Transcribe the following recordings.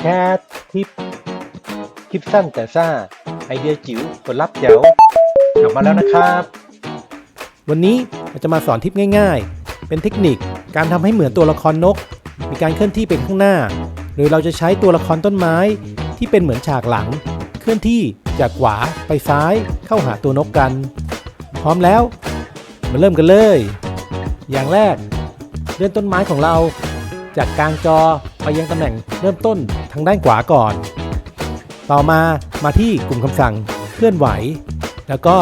แคสทิปคลิปสั้นแต่ซ่า ไอเดียจิ๋วผลลัพธ์แจ๋วกลับมาแล้วนะครับ วันนี้เราจะมาสอนทิปง่าย ๆ เป็นเทคนิคการทำให้เหมือนตัวละครนก มีการเคลื่อนที่ไปข้างหน้า หรือเราจะใช้ตัวละครต้นไม้ที่เป็นเหมือนฉากหลัง เคลื่อนที่จากขวาไปซ้ายเข้าหาตัวนกกัน พร้อมแล้ว มาเริ่มกันเลย อย่างแรกเลื่อนต้นไม้ของเราจากกลางจอ ไปยังตำแหน่งเริ่มต้นทางด้านขวาก่อน ต่อมามาที่กลุ่มคำสั่งเคลื่อนไหว แล้วก็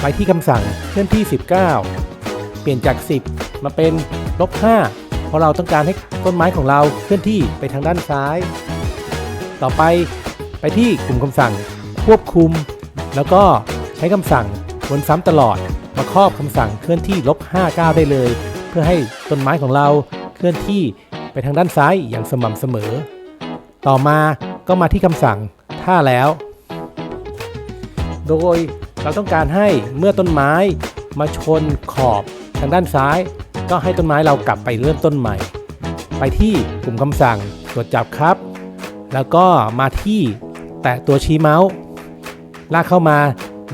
ไปที่คำสั่งเคลื่อนที่ 19 เปลี่ยนจาก 10 มาเป็นลบ5เพราะเราต้องการให้ต้นไม้ของเราเคลื่อนที่ไปทางด้านซ้าย ต่อไปไปที่กลุ่มคำสั่งควบคุม แล้วก็ใช้คำสั่งวนซ้ำตลอดมาครอบคำสั่งเคลื่อนที่ลบ59ได้เลย เพื่อให้ต้นไม้ของเราเคลื่อนที่ ไปทางด้านซ้ายอย่างสม่ำเสมอ ต่อมาก็มาที่คำสั่งถ้าแล้ว โดยเราต้องการให้เมื่อต้นไม้มาชนขอบทางด้านซ้าย ก็ให้ต้นไม้เรากลับไปเริ่มต้นใหม่ ไปที่กลุ่มคำสั่งตรวจจับครับ แล้วก็มาที่แตะตัวชี้เมาส์ลากเข้ามา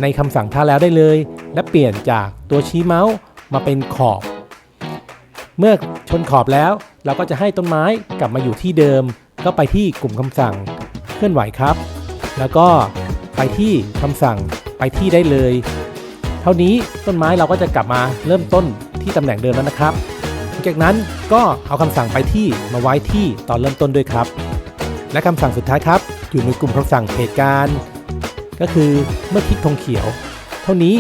ในคำสั่งท่าแล้วได้เลย และเปลี่ยนจากตัวชี้เมาส์มาเป็นขอบ เมื่อชนขอบแล้ว เราก็จะให้ต้นไม้กลับมาอยู่ที่เดิม ก็ไปที่กลุ่มคำสั่งเคลื่อนไหวครับ แล้วก็ไปที่คำสั่งไปที่ได้เลย เท่านี้ต้นไม้เราก็จะกลับมาเริ่มต้นที่ตำแหน่งเดิมแล้วนะครับหลังจากนั้นก็เอาคำสั่งไปที่มาไว้ที่ตอนเริ่มต้นด้วยครับ และคำสั่งสุดท้ายครับ อยู่ในกลุ่มคำสั่งเหตุการณ์ ก็คือเมื่อคลิกธงเขียว เท่านี้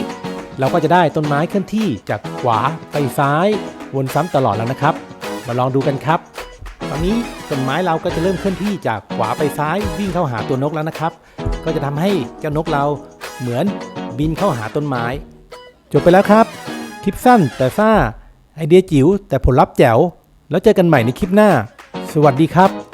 เราก็จะได้ต้นไม้เคลื่อนที่จากขวาไปซ้าย วนซ้ำตลอดแล้วนะครับ มาลองดูกันครับ ตอนนี้ต้นไม้เราก็จะเริ่มเคลื่อนที่จากขวาไปซ้ายวิ่งเข้าหาตัวนกแล้วนะครับ ก็จะทำให้เจ้านกเราเหมือนบินเข้าหาต้นไม้ จบไปแล้วครับ คลิปสั้นแต่ซ่าไอเดียจิ๋วแต่ผลลัพธ์แจ๋ว แล้วเจอกันใหม่ในคลิปหน้า สวัสดีครับ